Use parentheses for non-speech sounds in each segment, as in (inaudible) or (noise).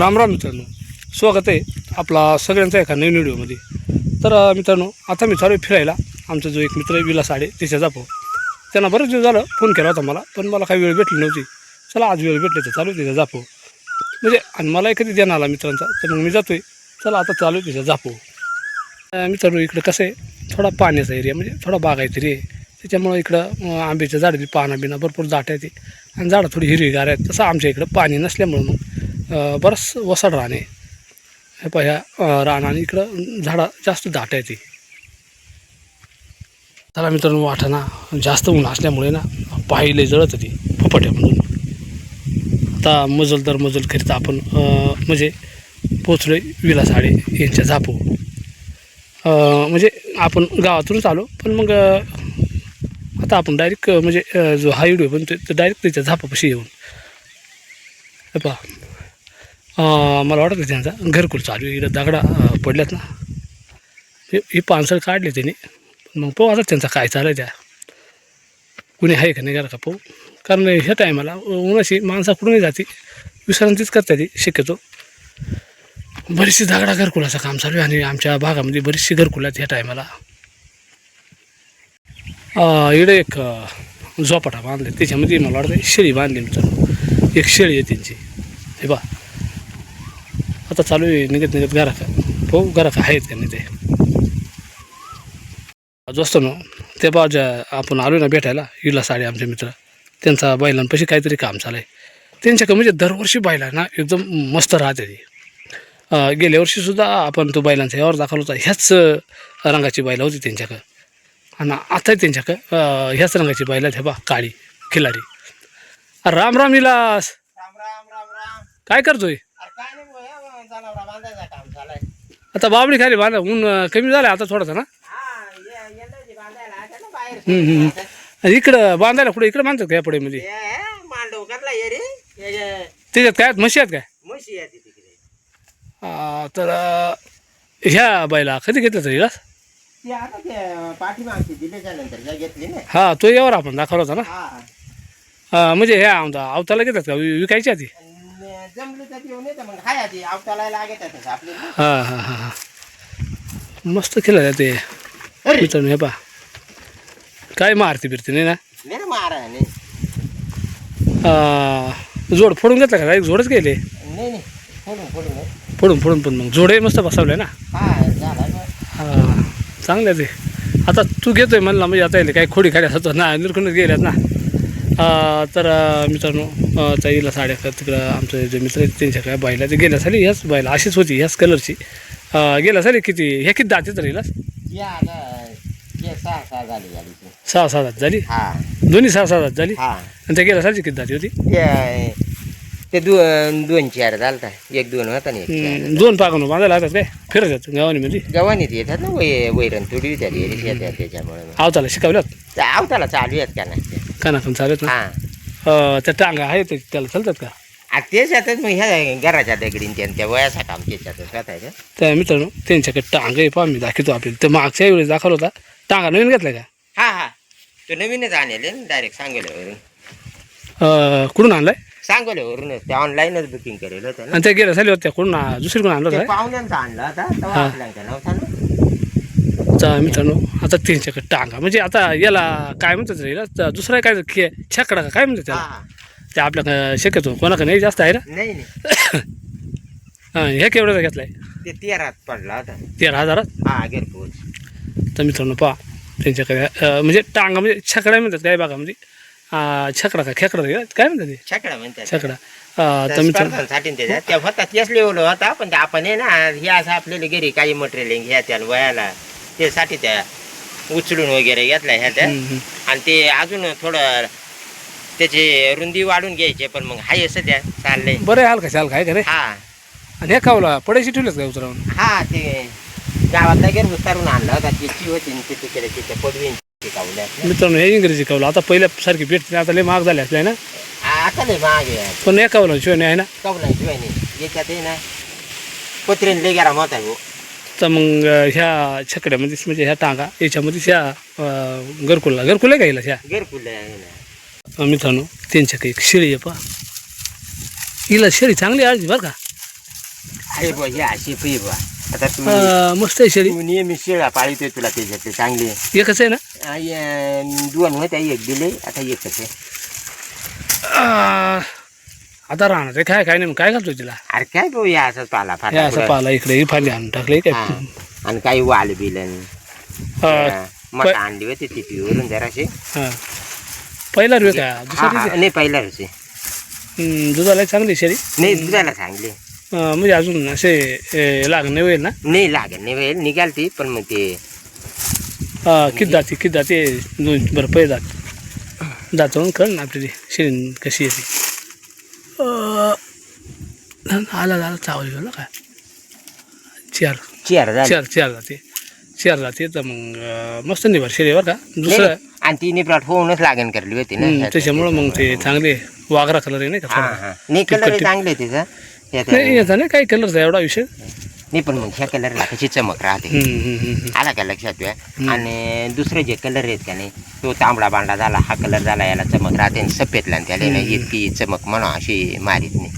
राम राम मित्रांनो. स्वागत आहे आपला सगळ्यांचा एका नवीन व्हिडिओमध्ये. तर मित्रांनो आता मी चालू आहे फिरायला. आमचा जो एक मित्र आहे विलास साडे तिच्या जापो त्यांना बरेच दिवस झालं फोन केला होता मला पण मला काही वेळ भेटली नव्हती. चला आज वेळ भेटली तर चालू आहे तिच्या जापो म्हणजे आणि मला कधी देणार आला मित्रांचा तर मग मी जातो आहे चला आता चालू आहे तिच्या जापो मित्रांनो इकडं कसं आहे थोडा पाण्याचा एरिया म्हणजे थोडा बागायचा एरिया आहे त्याच्यामुळं इकडं अं, आंब्याच्या झाडाची पाना बिना भरपूर दाट आहे ते आणि झाडं थोडी हिरवीगार आहेत. तसं आमच्या इकडं पाणी नसल्यामुळं मग बरंच वसाड रान आहे हे पहा ह्या अं, रान आणि इकडं झाडं जास्त दाट आहे ती त्याला मित्रांनो वाटाणा जास्त ऊन असल्यामुळे ना पाहिले जळत ती म्हणून. आता मजल दर मजल करीत आपण म्हणजे पोचलो आहे विलासाडे यांच्या झापू. म्हणजे आपण गावातूनच आलो पण मग आता आपण डायरेक्ट म्हणजे जो हा व्हिडिओ बनतो तो डायरेक्ट त्याच्या झापापाशी येऊन. हे पहा. मला वाटतं त्यांचा घरकुल चालू आहे. इकडं दगडा पडल्यात ना. हे ही पानसळ काढले त्याने. मग पाहू आता त्यांचा काय चालू आहे त्या. कुणी आहे का नाही घरा का पाहू. कारण ह्या टायमाला उन्हाशी माणसा कुठूनही जाते. विश्रांतीच करता ती शक्यतो. बरीचशी दगडा घरकुलाचं काम चालू आहे आणि आमच्या भागामध्ये बरीचशी घरकुल आहेत ह्या टायमाला. इकडे एक झोपाटा बांधले. त्याच्यामध्ये मला वाटतं शेळी बांधली मित्रांनो. एक शेळी आहे त्यांची. हे बा आता चालू आहे निघत निघत घराका हो घराका आहेत का नाही ते. जो असतो ना ते बा ज्या आपण आलो ना भेटायला इला साडे आमचे मित्र. त्यांचा बैलांपाशी काहीतरी काम चालू आहे त्यांच्याकडे म्हणजे दरवर्षी बैला ना एकदम मस्त राहते ती. गेल्या वर्षीसुद्धा आपण तो बैलांचा यावर दाखवला होता ह्याच रंगाची बैला होती त्यांच्याकडं. आणि आता त्यांच्याकडं ह्याच रंगाची बैला आहेत हे बा काळी खिलारी राम राम इलास राम राम राम राम. काय करतोय अरे काय नाही बुवा, जनावरं बांधायचं काम चालाय आता बाबडी खाली बांधा ऊन कमी झालं आता थोडासा ना? हा हम्म, हम्म. आणि इकडं बांधायला कुठे इकडं बांधतात काय पुढे मध्ये ये, मांडव करला ये रे ये- ये, त्याच्यात काय आहेत? म्हशी आहेत काय? म्हशी तिकडे तर अं, ह्या बाईला कधी घेतलं तरी इलास ती आता ते पाठीमागची दिल्याच्या नंतर ज्या घेतली ना हा तो यावर आपण दाखवला होता ना? हा. म्हणजे ह्या आमदा अवताला घेतात का? वि- विकायची आधी आणि जमली तर ती येऊन आपली. हां हां हां हां. मस्त केलं ते. मित्रांनो हे पा काय मारती बिरती नाही ना? नाही मारा नाही जोड फोडून घेतला का? एक जोडच गेले? नाही नाही. फोडून फोडून नाही. फोडून फोडून पण मग. जोडे मस्त बसवले ना? हा. हां चांगलं ते. आता तू घेतोय म्हणला म्हणजे आता येईल काही खोडी खाड्या होतं ना निरखूनच गेल्यात ना. तर मित्रांनो अं, ताईला साड्या तिकडं आमचे जे मित्र आहेत त्यांच्याकडे बाईला ते गेल्या साली ह्याच बाईला अशीच होती ह्याच कलरची. गेल्या साली किती ह्या किती दाते तर हिला? सहा सहा दात झाली? हा. दोन्ही सहा सहा दात झाली? हा. आणि त्या गेल्या सालची किती दाती होती? ते ते दोन चार झालता. एक दोन होता ना एक चार. हम्म, दोन पाकून बांधायला लागतात काय? फिरत येतात गावानीमध्ये गव्हाणीत येतात ना वैरण थोडी त्याच्यामुळे. आवताला शिकवल्यात? आवताला चालू आहेत का नाही? कानाकून चालत ना. हा. अं, त्या टांगा आहेत ते त्याला चालतात का? आ, तेच येतात मग ह्या घराच्या दगडीन त्या त्या वयाचा काम त्याच्यात स्वतःच्या त्या मित्रांनो त्यांच्याकडे टांगा आहे पहा मी दाखवतो आपल्याला. ते मागच्या वेळेस दाखवला होता. टांगा नवीन घेतला का? हा हा. तो नवीनच आणले डायरेक्ट सांगोल्यावरून अं, कुठून आणलाय? सांगोल्यावरूनच ते ऑनलाईनच बुकिंग करेल होतं ना. आणि त्या गेल्या साली होत्या कुठून आ- दुसरीकडून आणलं ते होतं पाहुण्यांचा आणला होता तेव्हा हा. नव्हता ना? आता मित्रांनो. आता त्यांच्याकडे टांगा. म्हणजे आता याला काय म्हणतात रे याला त- दुसरा काय खे छकडा का? काय म्हणतात त्याला? ते आपल्या शक्यतो कोणाकडे नाही जास्त आहे ना? नाही नाही. (coughs) हां केवढ्याचा घेतलाय? ते तेरात पडला होता. तेरा हजारात? हा घरपोच. तर मित्रांनो पहा त्यांच्याकडे म्हणजे टांगा म्हणजे छकडा म्हणतात काय बघा म्हणजे छकडा का? खेकडा काय म्हणतात ते? छकडा म्हणतात. छकडा. तर मित्रांनो त्या होता तेच लेवल होता पण ते आपण आहे ना हे असं आपल्याला घरी काही मटेरियल घ्या त्या वयाला. त्यासाठी त्या उचलून वगैरे घेतल्या ह्या त्या. आणि ते अजून थोडं त्याची रुंदी वाढून घ्यायचे पण मग हाय असं त्या चाललंय. बरं आहे हलका चाल काय का रे? हा. आणि हे खावला पडायची ठेवलेत काय उतरावून? हा ते गावातला गेर उतारून आणला होता त्याची होती आणि ते तिकडे तिथे पडवीन शिकवल्या मित्रांनो हे इंग्रजी कवलं आता पहिल्यासारखी भेटते आता लय महाग झाले असले ना? आता लय मागे आहे. पण एक कवलं शिवाय नाही आहे ना? कवला शिवाय नाही. याच्यात आहे ना पत्रेन लय गरम होता हो तर मग ह्या छकड्यामध्येच म्हणजे ह्या टांगा याच्यामध्येच ह्या घरकुल आहे का हिला ह्या? घरकुल अं, मित्रांनो त्यांच्याकडे एक शेळी आहे पा हिला शेळी चांगली आळजी बरं का? आहे बुवा हे अशी पै बुवा. आता तू अं, मस्त आहे शेळी. तू नेहमी शेळा पाळतोय तुला त्याच्यातले चांगले एकच आहे ना? दोन होत्या एक दिले आता एकच आहे. अं, आता राहणार आहे काय काय नाही मग काय घालतो तिला? अरे काय भाऊ या असंच पाला हे फाटा असं. पाला इकडे ही फांदी आणून टाकले काय? हा. आणि काही वाल बिलन अं, मटा अंडी होती ती पिवरून जराशी. हा. पहिला रे का? हा, दुसरी हा, नाही पहिला होती हम्म, दुधाला चांगली शेळी नाही दुधाला सांगले अं, म्हणजे अजून असे ए, लागणे होईल ना? नाही लागेल नाही वेळ निघाल ती पण मग ते हा, किती जाते किती जाते? दोन बरं पै जात. जातो कळ ना आपली शेळी कशी येते अं, आला झाला चावली गेला काय? चार चेअर झाली. चार चार जाते. चार जाते तर मग मस्त निभार शेळी बरं का? दुसरं आणि ती निपराट होऊनच लागण करली होती ना त्याच्यामुळं मग ते चांगले वागरा कलर आहे नाही का नाही कलर चांगले तिचा नाही याचा नाही काही कलरचा एवढा विषय. नाही पण मग ह्या कलरला कशी चमक राहते. आला का लक्षात आणि दुसरे जे कलर आहेत का नाही तो तांबडा बांडा झाला हा कलर झाला याला चमक राहते आणि सफेदला त्याला इतकी चमक म्हणा अशी मारीत नाही.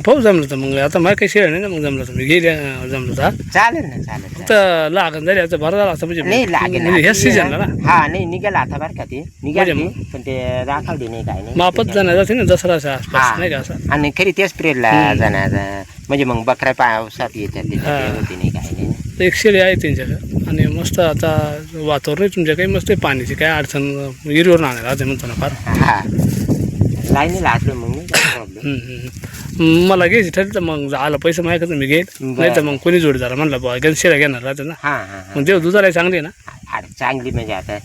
पाहू जमलं तर मग आता मला काही शेळ नाही ना मग जमलं तर मी. गेले जमलं तर. चालेल ना चालेल चालेल. तर लागण झाली आता बरं झाला असं म्हणजे नाही लागेल म्हणजे ह्याच सीझनला ना. हा नाही निघाल आता बरं का ते. निघाल म्हणजे ती, पण ते दाखवली नाही काय नाही. मापत जाणार जाते ना दसराच्या आसपास. नाही का असं? आणि खरी तेच पिरियडला जाणार म्हणजे मग बकऱ्या पावसात येतात ते हा. होती नाही काय नाही. तर एक शेळी आहे त्यांच्याकडे. आणि मस्त आता वातावरण आहे तुमच्या काही मस्त आहे पाण्याची काय अडचण हिरवर आणणार राहते म्हणतो ना फार. हा. लाईनीला असलो मग प्रॉब्लेम हम्म, हम्म, हम्म. मला घ्यायची ठरली तर मग आलं पैसे माझ्याकडे मी घेईल. नाही तर मग कोणी जोडीदार म्हणलं बुवा गण शेळ्या घेणार राहते ना. हा मग देव दुधाला चांगली आहे ना. अरे चांगली म्हणजे आता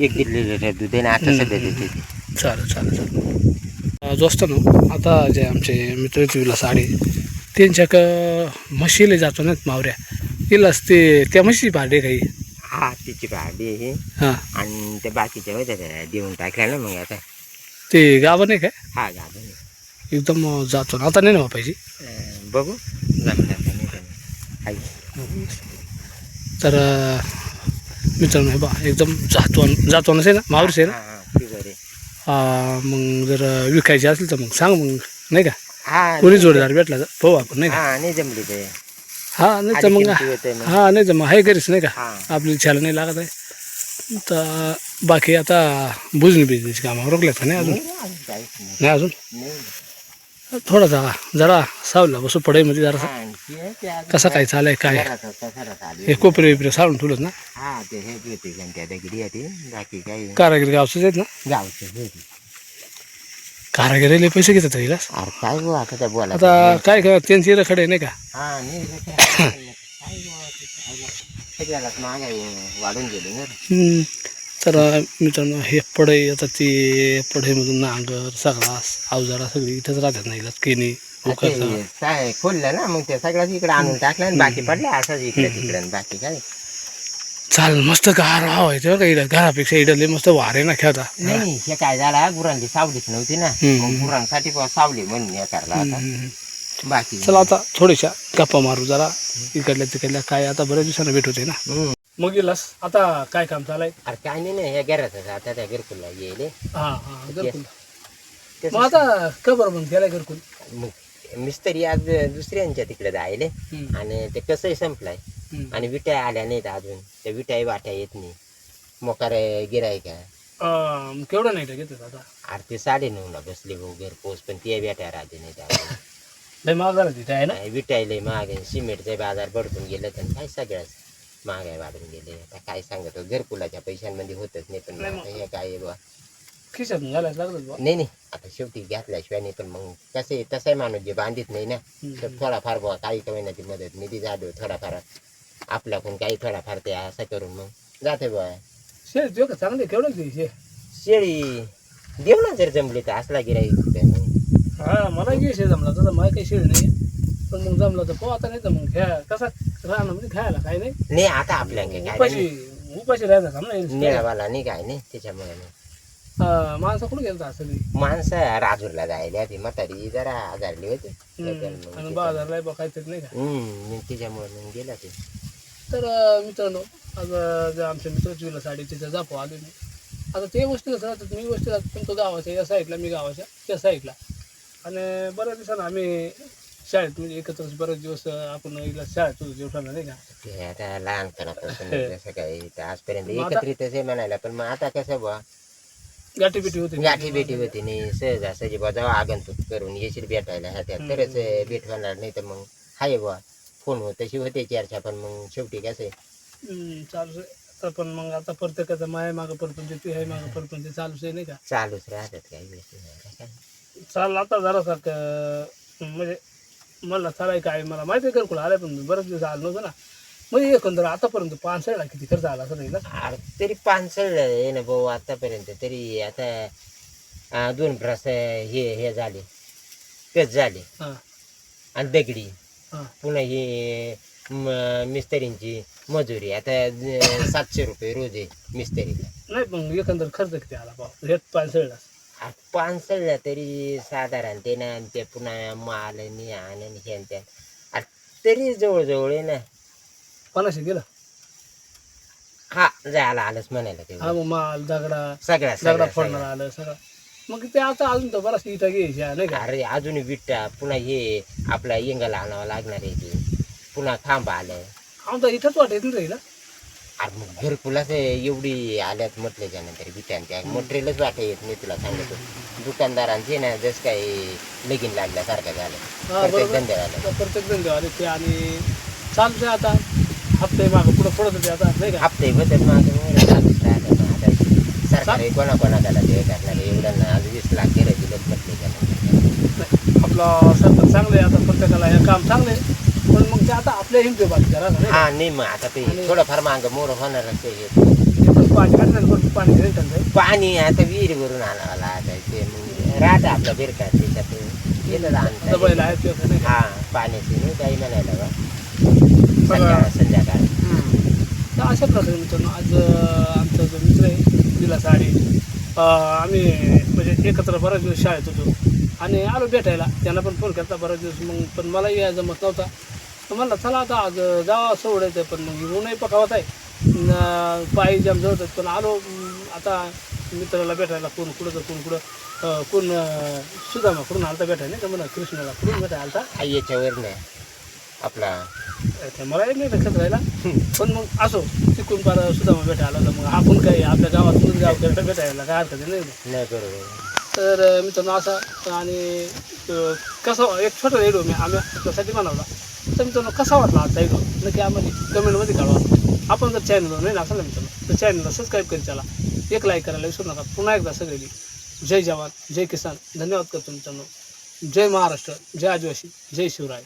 एक दीड लिटर दूध आहे ना आता सध्या देते. ती. चालेल चालेल चालेल. अं, जो असतो ना आता जे आमचे मित्र तुला साडे त्यांच्याक म्हशीला जातो ना मावऱ्या. तिलाच ते त्या म्हशी भाडे काही हा? तिची भाडी आहे. हां. आणि त्या बाकीच्या होत्या त्या देऊन टाकल्या ना मग आता. ते गावं नाही काय? हा गाभण एकदम जातो आता नाही ना अं, बघू. नाही. तर अं, मित्रांनो हे बा एकदम जातो जातोनच आहे ना? मावरीच आहे ना? मग जर विकायची असेल तर मग सांग मग नाही का? कोणी जोडीदार भेटला तर पाहू आपण नाही का? हा नाही नाही तर मग. हा नाही तर मग आहे घरीच नाही का? आपली छाला नाही लागत आहे. तर बाकी आता बुजणी बिजनीची कामं रोखल्यात का? नाही अजून? नाही, अजून थोडासा जरा सावला बसू पडाईमध्ये हा, अजून कसं काय चालय काय. हे कोपरे बिपरे सावून ठेवलं ना हा हे कारागीर गावचंच आहेत ना गावचं हे. कारागिरीला पैसे घेतात हिला आता त्या बोला आता काय काय त्यांची रखडे नाही का हा वाढून गेली. तर मित्रांनो हे पडई आता ते पडईमधून नांगर सगळा अवजारा सगळी इथंच राहतात नाही केनी खोललं ना मग ते सगळ्याच इकडे आणून टाकलं आणि बाकी पडले असंच इकडे तिकडे बाकी काय. चाल मस्त गार वाव आहे तेव्हा का इकडं. घरापेक्षा इडले मस्त वारे ना खेळता. नाही हे काय झाला गुरांची सावलीच नव्हती ना. मग गुरांसाठी सावली म्हणून हे करला आता. बाकी. चला आता थोड्याशा गप्पा मारू जरा. इकडल्या तिकडल्या काय आता बऱ्याच दिवसानं भेट होते ना. मग गेलास आता काय काम चालाय अरे काय नाही ना हे घरातच आता त्या घरकुलला येईल हा हा घरकुल मग आता का बरं मग गेलाय घरकुल? मग मिस्त्री आज दुसऱ्यांच्या तिकडे जायले. हम्म. आणि ते कसंही संपलाय. हम्म. आणि विटाय आल्या नाहीत अजून. त्या विटाई वाट्या येत नाही. मोकार गिराय का? अं, मग केवढं नाही घेतात आता? अरे ते साडे नऊला बसले भाऊ घर. पोच पण ते भेटाय राहते नाही त्या लय महाग झाला तिथे आहे ना? विटायले आहे. सिमेंटचे बाजार बडकून गेलं तर काय सगळ्याच. महागाई वाढून गेले. आता काय सांगतो घरकुलाच्या पैशांमध्ये होतच नाही पण आता हे काय आहे बुवा. खिशात घालायला लागलं. नाही नाही आता शेवटी घातल्याशिवाय नाही पण मग कसे तसाही माणूस जे बांधित नाही ना. तर थोडाफार बुवा काही कमी ती मदत निधी जाडो थोडाफार आपल्याकडून काही थोडाफार ते असं करून मग जाते बुवा. शे देऊ का? चांगले केवढं ते शे शेळी देऊ ना जर जमली तर असला गिराई हा मला घे जमला तसं मला काही शेळ नाही. पण मग जमलं तर पाहू. आता नाही तर मग घ्या. कसा राहणं म्हणजे खायला काय नाही. नाही आता आपल्याकडे काय उपाशी. उपाशी राहायचं काम नाही निळावाला नाही काय नाही. त्याच्यामुळे नाही. हा, माणसं कुठे गेलं असं नाही? माणसं राजूरला जायला ती म्हातारी जरा आजारली होती. आणि बाजारला काहीतरी नाही का? मग त्याच्यामुळे मग गेला ते. तर अं, मित्रांनो आता जे आमच्या मित्राची विला साडी तिथं जापो आले मी आता ते गोष्टीला राहतात? मी गोष्टी राहतात पण तो गावाच्या या साईडला मी गावाच्या त्या साईडला. आणि बऱ्याच दिवसानं आम्ही शाळेत म्हणजे एकत्रच बरेच दिवस आपण हिला शाळेत होतो जेवताना नाही का? ते आता लहानपणापासून हे. जसं काही ते आजपर्यंत मग आता- एकत्रितच आहे म्हणायला पण मग आता कसं बुवा? गाठी बिटी होती गाठी भेटी होती नाही सहजासहजी बुवा जेव्हा आगंतुक करून येशील भेटायला ह्या त्यात तरच अं, भेट होणार नाही तर मग हाय बुवा फोन होत तशी होते चर्चा पण मग शेवटी कसं आहे, हम्म, चालूच आहे. आता पण मग आता प्रत्येकाचं माय मागं परतून ते आहे मागं परतून ते चालूच आहे नाही का? चालूच राहतात काही गोष्टी नाही? चाल आता जरासारखं म्हणजे मला चालाय काय मला माहिती आहे घरकुल आलाय पण बरेच दिवस आलं नव्हतं ना. म्हणजे एकंदर आतापर्यंत पानसाळला किती खर्च आला असं नाही ना? अरे तरी पानसळ आहे ना भाऊ आतापर्यंत तरी आता अं, दोन ब्रस हे हे झाले. कच झाले? हां. आणि दगडी. हां. पुन्हा ही म- मिस्त्रींची मजुरी. आता सातशे रुपये रोज आहे मिस्त्रीला. नाही पण एकंदर खर्च किती आला पाव हे पानसाळला. पानसळला तरी साधारण ते ना ते पुन्हा माल आणि आण आणि हे आणि ते. आ, तरी जवळजवळ आहे ना. पन्नाशे गेलं? हा जायला आलंच म्हणायला ते. हा मग माल दगडा सगळ्या दगडा सगळ्या फोडणार आलं सगळं. मग ते आता अजून तर बराच इटा घ्यायच्या नाही का? अरे अजून विटा पुन्हा हे आपला इंगाला आणावं लागणार आहे ते. पुन्हा खांब आलं. आमचा इथंच वाटेल ना राहिला अरे मग घरकुलाच एवढी आल्यात म्हटल्याच्या नंतर विटांच्या मटेरियलच वाटा येत नाही तुला सांगतो. दुकानदारांचे ना जस काही लगीन लागल्यासारखं झालं. हा, प्रत्येक. धंद्याला आता प्रत्येक धंदे आले ते आणि आहे आता. हप्ते मागं पुढं पडत होते आता नाही का? हप्ते बदल आता. सरकार कोणा कोणाला ते करणार आहे. एवढं ना आज वीस लाख गेलं दिलं म्हटल्याच्या नंतर आपलं सरकार चांगलं आहे आता प्रत्येकाला हे काम चांगलं आहे. मग ते आता आपल्या हिमते बाकी करा नाही? हा मग आता ते आणि- थोडंफार मागं मोर होणारच आहे हे. पाणी भरपूर पाणी घरी पाणी आता विहिरीवरून आणावं लागतं ते मग राहतं आपलं बिरका त्याच्यात गेलं आता आणता बैल आहेत ते असं नाही का? हा पाण्याची नाही काही म्हणायला बा. संध्याकाळ. संध्याकाळ तर अशा प्रकारे मित्रांनो आज अं, आमचा जो मित्र आहे दिला साडी. अं, आम्ही म्हणजे एकत्र बराच दिवस शाळेत होतो. आणि आलो भेटायला. त्यांना पण फोन केला बराच दिवस. मग पण मलाही या जमत नव्हता. तर म्हणलं चला आता आज जावा सोडायचं पण मग ऊनही पकावत आहे. पायी जाम जवळ आहेत. पण आलो आता मित्राला भेटायला कोण कुठं तर कोण कुठं कोण सुदामा कुठून आलता भेटायला नाही का म्हणा कृष्णाला कुठून भेटायला आलता? हा याच्यावर नाही आपला. ते मला नाही लक्षात राहिला? पण मग असो तिकून पार सुद्धा मग भेटायला तर मग आपण काही आपल्या गावातूनच गाव करता भेटायला काय हरकत नाही. नाही बरोबर तर मित्रांनो असा आणि कसा एक छोटा व्हिडिओ मी आम्ही आपल्यासाठी बनवला. तर मित्रांनो कसा वाटला आजचा व्हिडिओ नक्की आम्हाला कमेंटमध्ये कळवा. आपण जर चॅनलवर नाही ना ना मित्रांनो तर चॅनलला सबस्क्राईब करीत चला. एक लाईक करायला विसरू नका. पुन्हा एकदा सगळी जय जवान जय किसान. धन्यवाद करतो मित्रांनो. जय महाराष्ट्र जय आदिवासी जय शिवराय.